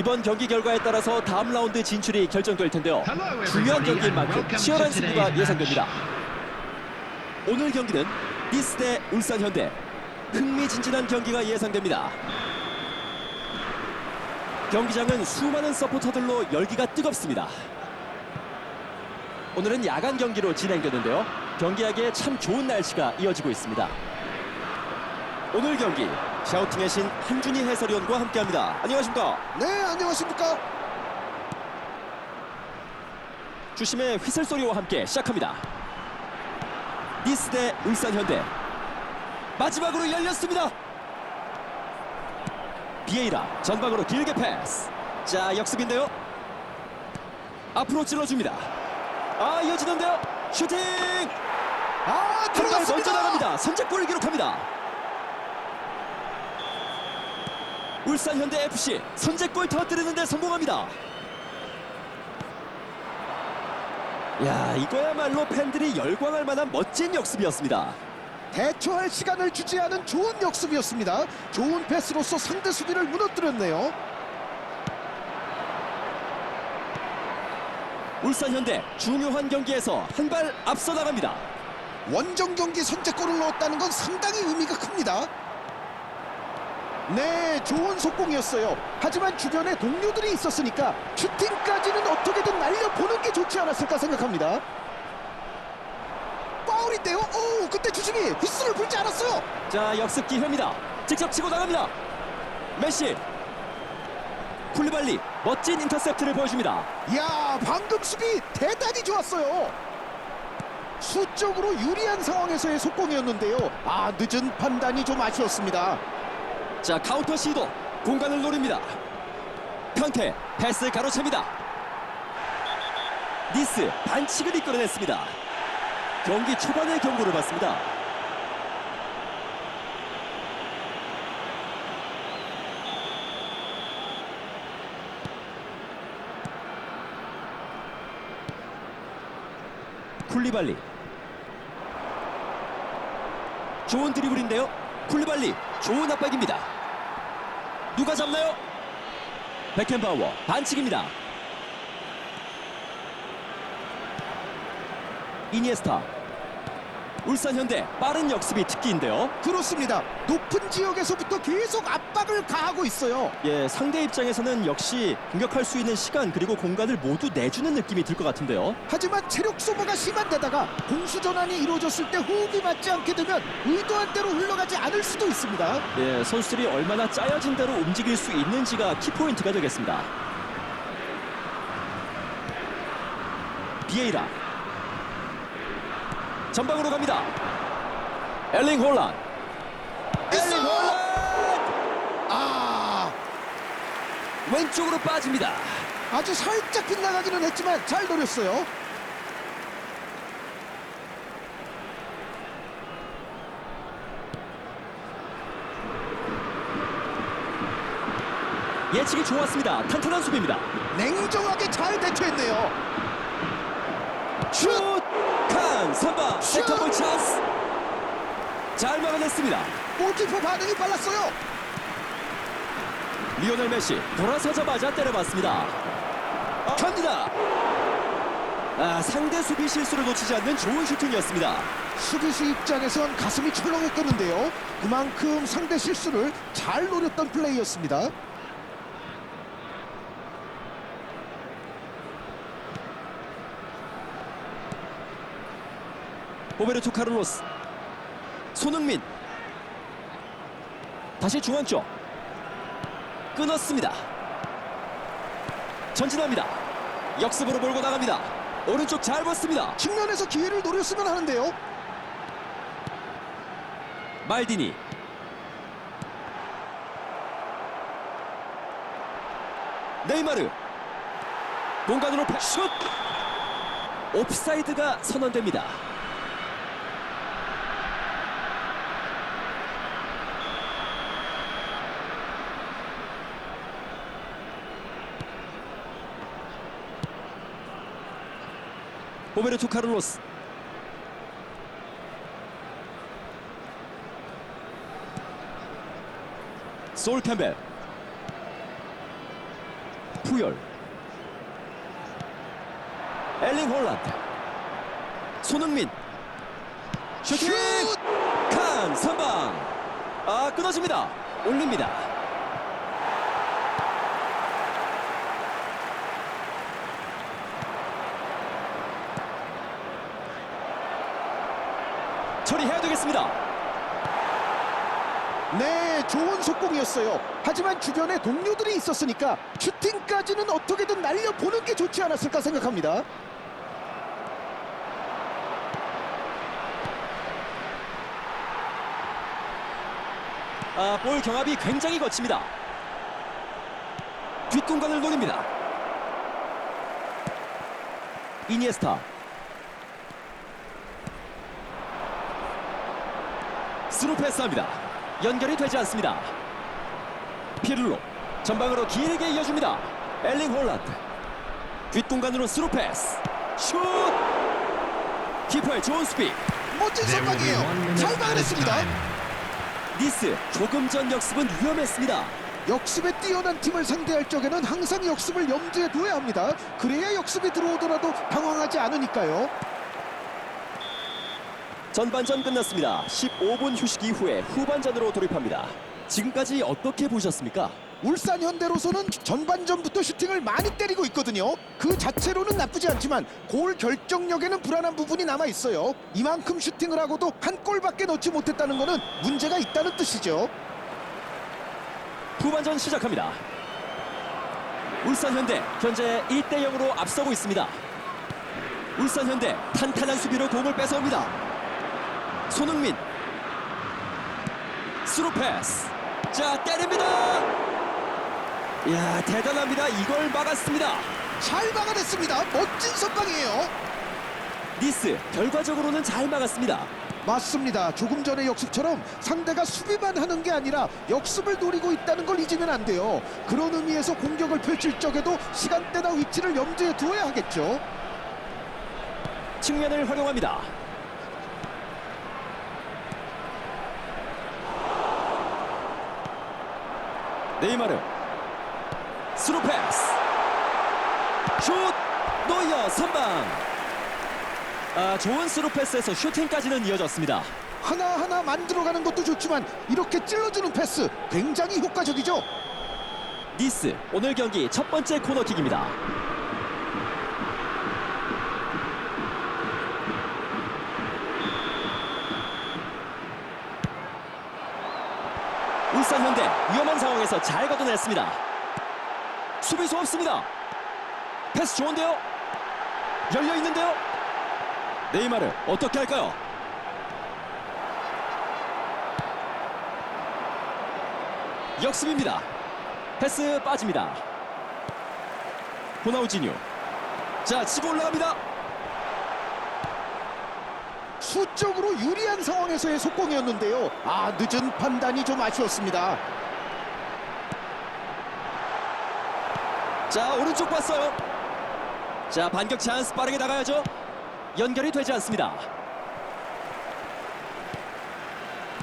이번 경기 결과에 따라서 다음 라운드 진출이 결정될 텐데요. 중요한 경기인 만큼 치열한 승부가 예상됩니다. 오늘 경기는 니스 대 울산 현대 흥미진진한 경기가 예상됩니다. 경기장은 수많은 서포터들로 열기가 뜨겁습니다. 오늘은 야간 경기로 진행되는데요. 경기하기에 참 좋은 날씨가 이어지고 있습니다. 오늘 경기 샤우팅의 신 한준희 해설위원과 함께합니다. 안녕하십니까? 네, 안녕하십니까? 주심의 휘슬 소리와 함께 시작합니다. 니스 대 울산 현대 마지막으로 열렸습니다. 비에이라 전방으로 길게 패스. 자 역습인데요. 앞으로 찔러줍니다. 아 이어지는데요. 슈팅 아, 들어갔습니다. 먼저 나갑니다. 선제골을 기록합니다. 울산 현대 FC 선제골 터뜨리는데 성공합니다. 야 이거야말로 팬들이 열광할 만한 멋진 역습이었습니다. 대처할 시간을 주지 않은 좋은 역습이었습니다. 좋은 패스로서 상대 수비를 무너뜨렸네요. 울산 현대 중요한 경기에서 한 발 앞서 나갑니다. 원정 경기 선제골을 넣었다는 건 상당히 의미가 큽니다. 네, 좋은 속공이었어요. 하지만 주변에 동료들이 있었으니까 슈팅까지는 어떻게든 날려보는 게 좋지 않았을까 생각합니다. 파울인데요? 오, 그때 주심이 휘슬을 불지 않았어요. 자 역습 기회입니다. 직접 치고 나갑니다. 메시 쿨리발리 멋진 인터셉트를 보여줍니다. 이야 방금 수비 대단히 좋았어요 수적으로 유리한 상황에서의 속공이었는데요 아 늦은 판단이 좀 아쉬웠습니다 자 카운터 시도 공간을 노립니다. 편태 패스 가로챕니다. 니스 반칙을 이끌어냈습니다. 경기 초반의 경고를 받습니다. 쿨리발리 좋은 드리블인데요. 쿨리발리 좋은 압박입니다. 누가 잡나요? 백켄바워 반칙입니다. 이니에스타 울산 현대 빠른 역습이 특기인데요. 그렇습니다 높은 지역에서부터 계속 압박을 가하고 있어요 예, 상대 입장에서는 역시 공격할 수 있는 시간 그리고 공간을 모두 내주는 느낌이 들 것 같은데요. 하지만 체력 소모가 심한 데다가 공수 전환이 이루어졌을 때 호흡이 맞지 않게 되면 의도한 대로 흘러가지 않을 수도 있습니다 예, 선수들이 얼마나 짜여진 대로 움직일 수 있는지가 키포인트가 되겠습니다. 비에이라 전방으로 갑니다. 엘링 홀란 엘링! 홀란 아 왼쪽으로 빠집니다. 아주 살짝 빗나가기는 했지만 잘 노렸어요 예측이 좋았습니다. 탄탄한 수비입니다. 냉정하게 잘 대처했네요 슛! 칸! 3번 슛! 세컨볼 찬스! 잘 막아냈습니다. 골키퍼 반응이 빨랐어요 리오넬 메시 돌아서자마자 때려봤습니다. 갑니다. 아, 상대 수비 실수를 놓치지 않는 좋은 슈팅이었습니다. 수비수 입장에선 가슴이 철렁했겠는데요. 그만큼 상대 실수를 잘 노렸던 플레이였습니다. 보베르토 카를로스 손흥민 다시 중앙 쪽 끊었습니다. 전진합니다. 역습으로 몰고 나갑니다. 오른쪽 잘 봤습니다. 측면에서 기회를 노렸으면 하는데요. 말디니 네이마르 공간으로 패- 슛 옵사이드가 선언됩니다 호베르토 카를로스. 솔 캠벨. 푸열. 엘링 홀란드. 손흥민. 슈팅! 슛! 칸 선방. 아 끊어집니다. 올립니다 처리해야 되겠습니다 네, 좋은 속공이었어요. 하지만 주변에 동료들이 있었으니까 슈팅까지는 어떻게든 날려보는 게 좋지 않았을까 생각합니다. 아, 볼 경합이 굉장히 거칩니다. 뒷공간을 노립니다. 이니에스타. 스루 패스합니다. 연결이 되지 않습니다. 피를로 전방으로 길게 이어줍니다. 엘링 홀란드. 뒷공간으로 스루 패스. 슛! 키퍼의 좋은 수비. 멋진 one 선방이에요. 잘 막아냈습니다. 니스 조금 전 역습은 위험했습니다. 역습에 뛰어난 팀을 상대할 적에는 항상 역습을 염두에 둬야 합니다. 그래야 역습이 들어오더라도 당황하지 않으니까요. 전반전 끝났습니다. 15분 휴식 이후에 후반전으로 돌입합니다. 지금까지 어떻게 보셨습니까? 울산 현대로서는 전반전부터 슈팅을 많이 때리고 있거든요. 그 자체로는 나쁘지 않지만 골 결정력에는 불안한 부분이 남아 있어요. 이만큼 슈팅을 하고도 한 골밖에 넣지 못했다는 것은 문제가 있다는 뜻이죠. 후반전 시작합니다. 울산 현대 현재 1대 0으로 앞서고 있습니다. 울산 현대 탄탄한 수비로 공을 뺏어옵니다. 손흥민 스루 패스 자 때립니다. 야 대단합니다. 이걸 막았습니다. 잘 막아냈습니다. 멋진 선방이에요. 니스 결과적으로는 잘 막았습니다. 맞습니다. 조금 전의 역습처럼 상대가 수비만 하는 게 아니라 역습을 노리고 있다는 걸 잊으면 안 돼요. 그런 의미에서 공격을 펼칠 적에도 시간대나 위치를 염두에 두어야 하겠죠. 측면을 활용합니다. 네이마르 스루 패스 슛 노이어 선방 아 좋은 스루 패스에서 슈팅까지는 이어졌습니다. 하나하나 만들어가는 것도 좋지만 이렇게 찔러주는 패스 굉장히 효과적이죠. 니스 오늘 경기 첫 번째 코너킥입니다. 울산 현대 위험한 상황에서 잘 걷어냈습니다. 수비수 없습니다. 패스 좋은데요? 열려 있는데요? 네이마르 어떻게 할까요? 역습입니다. 패스 빠집니다. 호나우지뉴. 자, 치고 올라갑니다. 수적으로 유리한 상황에서의 속공이었는데요. 아 늦은 판단이 좀 아쉬웠습니다. 자, 오른쪽 봤어요. 자, 반격 찬스 빠르게 나가야죠. 연결이 되지 않습니다.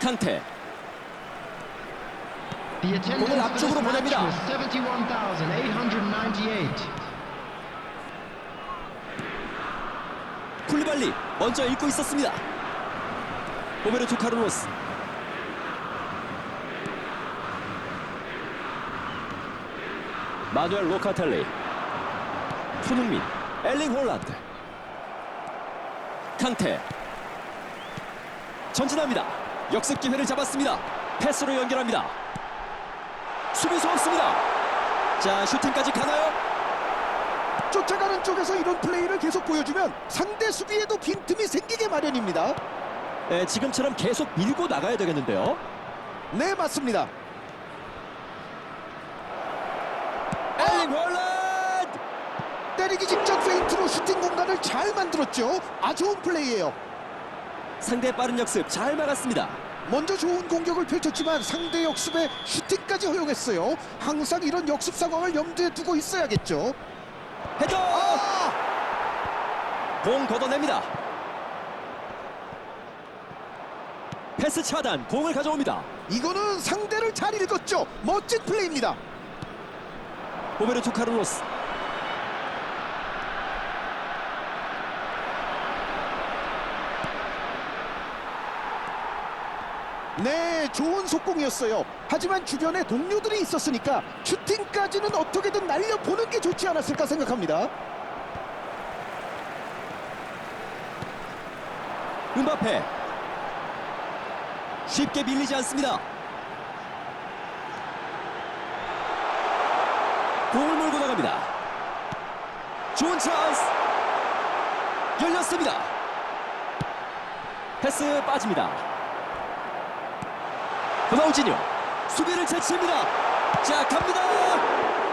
칸테. 공을 앞쪽으로 보냅니다. was 71,898. 쿨리발리 먼저 읽고 있었습니다. 오베르토 카르로스. 마누엘 로카텔리. 손흥민. 엘링 홀란드. 칸테. 전진합니다. 역습 기회를 잡았습니다. 패스로 연결합니다. 수비수 없습니다. 자, 슈팅까지 가나요? 쫓아가는 쪽에서 이런 플레이를 계속 보여주면 상대 수비에도 빈틈이 생기게 마련입니다. 네, 지금처럼 계속 밀고 나가야 되겠는데요. 네 맞습니다. 엘링 홀란드! 때리기 직전 페인트로 슈팅 공간을 잘 만들었죠. 아 좋은 플레이예요. 상대 빠른 역습 잘 막았습니다. 먼저 좋은 공격을 펼쳤지만 상대 역습에 슈팅까지 허용했어요. 항상 이런 역습 상황을 염두에 두고 있어야겠죠. 헤더! 아! 공 걷어냅니다. 패스 차단, 공을 가져옵니다. 이거는 상대를 잘 읽었죠. 멋진 플레이입니다. 로베르토 카를로스 네, 좋은 속공이었어요. 하지만 주변에 동료들이 있었으니까 슈팅까지는 어떻게든 날려보는 게 좋지 않았을까 생각합니다. 음바페 쉽게 밀리지 않습니다. 공을 몰고 나갑니다. 좋은 찬스 열렸습니다. 패스 빠집니다. 호나우지뉴 수비를 제치입니다. 자 갑니다.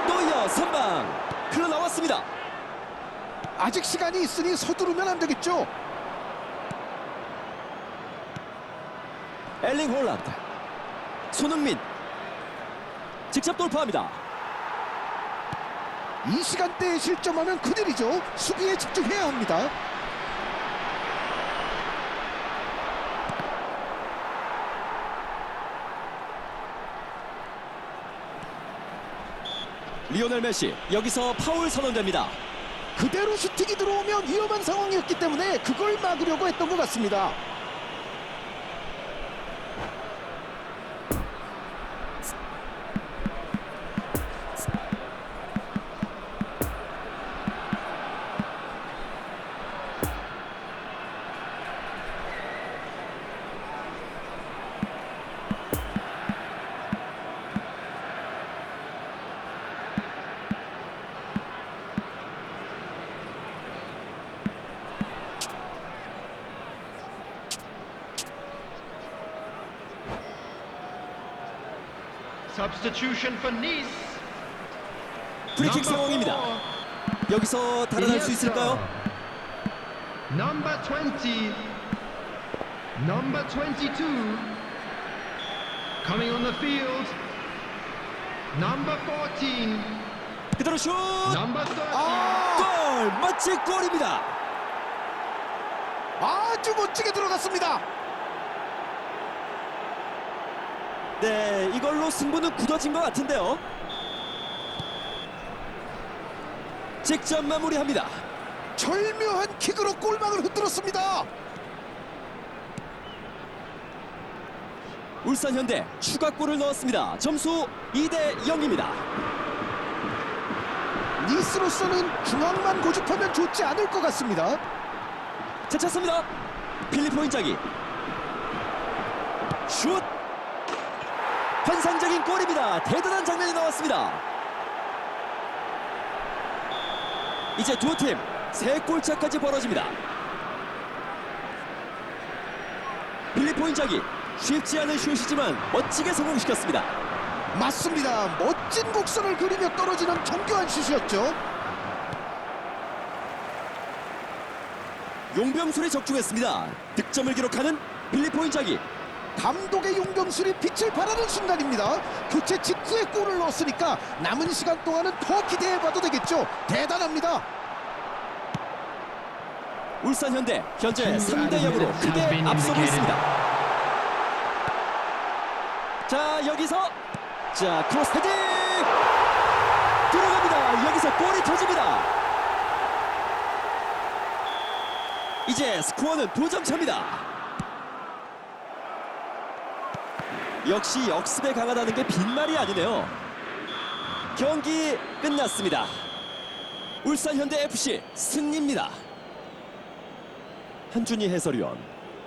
노이어 선방 흘러나왔습니다. 아직 시간이 있으니 서두르면 안 되겠죠. 엘링 홀란드 손흥민 직접 돌파합니다. 이 시간대에 실점하면 큰일이죠. 수비에 집중해야 합니다. 리오넬 메시 여기서 파울 선언됩니다. 그대로 슈팅이 들어오면 위험한 상황이었기 때문에 그걸 막으려고 했던 것 같습니다. Substitution for Nice. 프리킥 Number 상황입니다. 여기서 달아날 수 있을까요? Number 20. Number 22. Coming on the field. Number 14. 그대로 슛! Number 13. 아, 골! 멋진 골입니다. 아주 멋지게 들어갔습니다. 네, 이걸로 승부는 굳어진 것 같은데요. 직접 마무리합니다. 절묘한 킥으로 골망을 흔들었습니다. 울산 현대 추가골을 넣었습니다. 점수 2대 0입니다. 니스로서는 중앙만 고집하면 좋지 않을 것 같습니다. 제쳤습니다. 필리포 인자기 슛! 환상적인 골입니다. 대단한 장면이 나왔습니다. 이제 두 팀 세 골차까지 벌어집니다. 필리포 인자기 쉽지 않은 슛이지만 멋지게 성공시켰습니다. 맞습니다. 멋진 곡선을 그리며 떨어지는 정교한 슛이었죠. 용병술이 적중했습니다. 득점을 기록하는 필리포 인자기 감독의 용병술이 빛을 발하는 순간입니다. 교체 직후에 골을 넣었으니까 남은 시간 동안은 더 기대해봐도 되겠죠. 대단합니다. 울산 현대 현재 Two 3대 0으로 advances has 크게 앞서고. 있습니다. 자 여기서 자 크로스 헤딩 들어갑니다. 여기서 골이 터집니다. 이제 스코어는 두 점 차입니다. 역시 역습에 강하다는 게 빈말이 아니네요. 경기 끝났습니다. 울산 현대 FC 승리입니다. 한준희 해설위원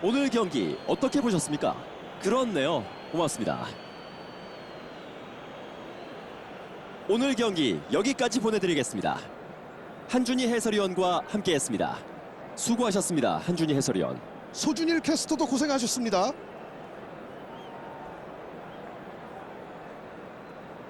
오늘 경기 어떻게 보셨습니까? 그렇네요 고맙습니다 오늘 경기 여기까지 보내드리겠습니다 한준희 해설위원과 함께했습니다 수고하셨습니다 한준희 해설위원 소준일 캐스터도 고생하셨습니다.